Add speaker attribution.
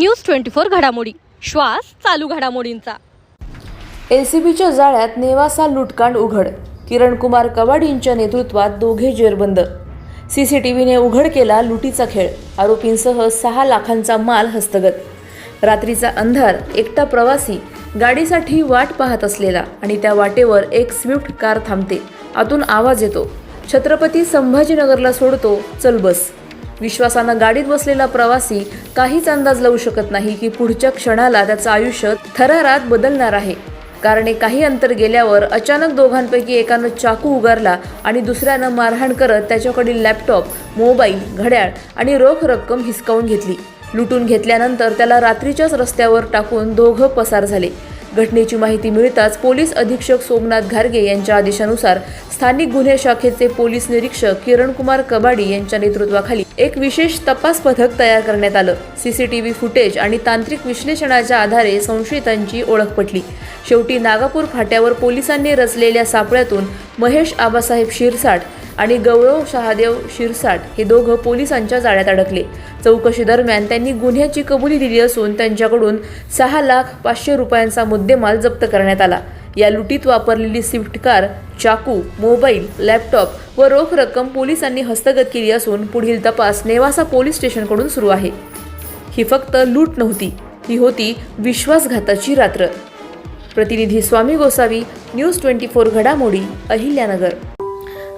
Speaker 1: News twenty four घडामोडी. श्वास चालू घडामोडींचा.
Speaker 2: एसीबीच्या जाळ्यात नेवासा लुटकांड उघड. किरणकुमार कवाडींच्या नेतृत्वात दोघे जेरबंद. सीसीटीव्हीने उघड केला लुटीचा खेळ. आरोपींसह सहा लाखांचा माल हस्तगत. रात्रीचा अंधार एकटा प्रवासी गाडीसाठी वाट पाहत असलेला आणि त्या वाटेवर एक स्विफ्ट कार थांबते. आतून आवाज येतो. छत्रपती संभाजीनगरला सोडतो चल बस. विश्वासानं गाडीत बसलेला प्रवासी काहीच अंदाज लावू शकत नाही की पुढच्या क्षणाला त्याचं आयुष्य थरारात बदलणार आहे. कारणे काही अंतर गेल्यावर अचानक दोघांपैकी एकानं चाकू उगारला आणि दुसऱ्यानं मारहाण करत त्याच्याकडील लॅपटॉप मोबाईल घड्याळ आणि रोख रक्कम हिसकावून घेतली. लुटून घेतल्यानंतर त्याला रात्रीच्याच रस्त्यावर टाकून दोघं पसार झाले. घटनेची माहिती मिळताच पोलीस अधीक्षक सोमनाथ घारगे यांच्या आदेशानुसार स्थानिक गुन्हे शाखेचे पोलीस निरीक्षक किरणकुमार कबाडी यांच्या नेतृत्वाखाली एक विशेष तपास पथक तयार करण्यात आलं. सीसीटीव्ही फुटेज आणि तांत्रिक विश्लेषणाच्या आधारे संशयितांची ओळख पटली. शेवटी नागापूर फाट्यावर पोलिसांनी रचलेल्या सापळ्यातून महेश आबासाहेब शिरसाट आणि गौरव शहादेव शिरसाट हे दोघं पोलिसांच्या जाळ्यात अडकले. चौकशी दरम्यान त्यांनी गुन्ह्याची कबुली दिली असून त्यांच्याकडून सहा लाख पाचशे रुपयांचा मुद्देमाल जप्त करण्यात आला. या लुटीत वापरलेली स्विफ्ट कार चाकू मोबाईल लॅपटॉप व रोख रक्कम पोलिसांनी हस्तगत केली असून पुढील तपास नेवासा पोलीस स्टेशनकडून सुरू आहे. ही फक्त लूट नव्हती ही होती विश्वासघाताची रात्र. प्रतिनिधी Swami Gosavi news twenty four घडामोडी अहिल्यानगर.